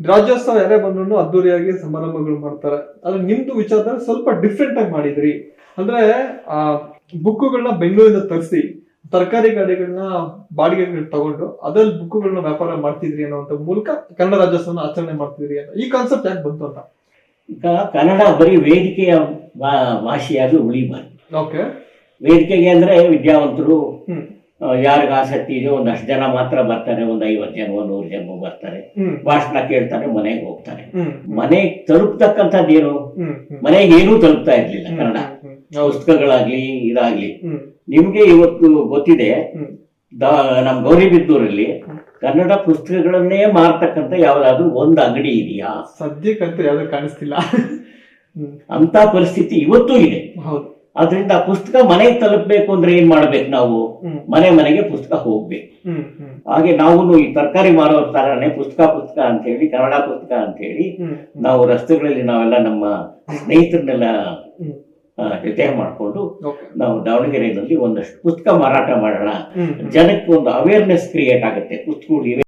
ರಾಜ್ಯೋತ್ಸವ ಯಾರೇ ಬಂದ್ರು ಅದ್ದೂರಿಯಾಗಿ ಸಮಾರಂಭಗಳು ಮಾಡ್ತಾರೆ. ಆದ್ರೆ ನಿಮ್ದು ವಿಚಾರದಲ್ಲಿ ಸ್ವಲ್ಪ ಡಿಫ್ರೆಂಟ್ ಆಗಿ ಮಾಡಿದ್ರಿ. ಅಂದ್ರೆ ಆ ಬುಕ್ಕುಗಳನ್ನ ಬೆಂಗಳೂರಿಂದ ತರಿಸಿ ತರಕಾರಿ ಗಾಡಿಗಳನ್ನ ಬಾಡಿಗೆ ತಗೊಂಡು ಅದ್ರಲ್ಲಿ ಬುಕ್ಕುಗಳನ್ನ ವ್ಯಾಪಾರ ಮಾಡ್ತಿದ್ರಿ ಅನ್ನೋ ಮೂಲಕ ಕನ್ನಡ ರಾಜ್ಯೋತ್ಸವನ ಆಚರಣೆ ಮಾಡ್ತಿದ್ರಿ ಅಂತ. ಈ ಕಾನ್ಸೆಪ್ಟ್ ಯಾಕೆ ಬಂತು ಅಂತ? ಈಗ ಕನ್ನಡ ಬರೀ ವೇದಿಕೆಯ ಭಾಷೆಯಾಗಿ ಉಳಿಬಾರ್ದು. ಓಕೆ ವೇದಿಕೆಗೆ ಅಂದ್ರೆ ವಿದ್ಯಾವಂತರು ಯಾರಿಗ ಆಸಕ್ತಿ ಇದೆಯೋ ಒಂದಷ್ಟು ಜನ ಮಾತ್ರ ಬರ್ತಾರೆ ಒಂದ್ ಐವತ್ ಜನ ನೂರ್ ಜನ ಬರ್ತಾರೆ. ಭಾಷಣ ಕೇಳ್ತಾರೆ ಮನೆಗೆ ಹೋಗ್ತಾರೆ. ಮನೆಗೆ ತಲುಪ್ತಕ್ಕಂಥದ್ದು ಏನು? ಮನೆಗೆ ಏನೂ ತಲುಪ್ತಾ ಇರ್ಲಿಲ್ಲ ಕನ್ನಡ. ಪುಸ್ತಕಗಳಾಗ್ಲಿ ಇದಾಗ್ಲಿ. ನಿಮ್ಗೆ ಇವತ್ತು ಗೊತ್ತಿದೆ ಹ್ಮ್. ದ- ನಮ್ ಗೌರಿಬಿದ್ದೂರಲ್ಲಿ ಕನ್ನಡ ಪುಸ್ತಕಗಳನ್ನೇ ಮಾರ್ತಕ್ಕಂಥ ಯಾವ್ದಾದ್ರು ಒಂದ್ ಅಂಗಡಿ ಇದೆಯಾ? ಸದ್ಯಕ್ಕಂತೂ ಯಾವ್ದು ಕಾಣಿಸ್ತಿಲ್ಲ. ಅಂತ ಪರಿಸ್ಥಿತಿ ಇವತ್ತು ಇದೆ. ಹೌದು. ಆದ್ರಿಂದ ಆ ಪುಸ್ತಕ ಮನೆಗೆ ತಲುಪಬೇಕು ಅಂದ್ರೆ ಏನ್ ಮಾಡ್ಬೇಕು ನಾವು? ಮನೆ ಮನೆಗೆ ಪುಸ್ತಕ ಹೋಗ್ಬೇಕು. ಹಾಗೆ ನಾವು ಈ ತರಕಾರಿ ಮಾರೋ ತರನೇ ಪುಸ್ತಕ ಪುಸ್ತಕ ಅಂತ ಹೇಳಿ ಕನ್ನಡ ಪುಸ್ತಕ ಅಂತ ಹೇಳಿ ನಾವು ರಸ್ತೆಗಳಲ್ಲಿ ನಾವೆಲ್ಲ ನಮ್ಮ ಸ್ನೇಹಿತರನ್ನೆಲ್ಲ ಜೊತೆ ಮಾಡಿಕೊಂಡು ನಾವು ದಾವಣಗೆರೆಯಲ್ಲಿ ಒಂದಷ್ಟು ಪುಸ್ತಕ ಮಾರಾಟ ಮಾಡೋಣ. ಜನಕ್ಕೆ ಒಂದು ಅವೇರ್ನೆಸ್ ಕ್ರಿಯೇಟ್ ಆಗುತ್ತೆ. ಪುಸ್ತಕಗಳು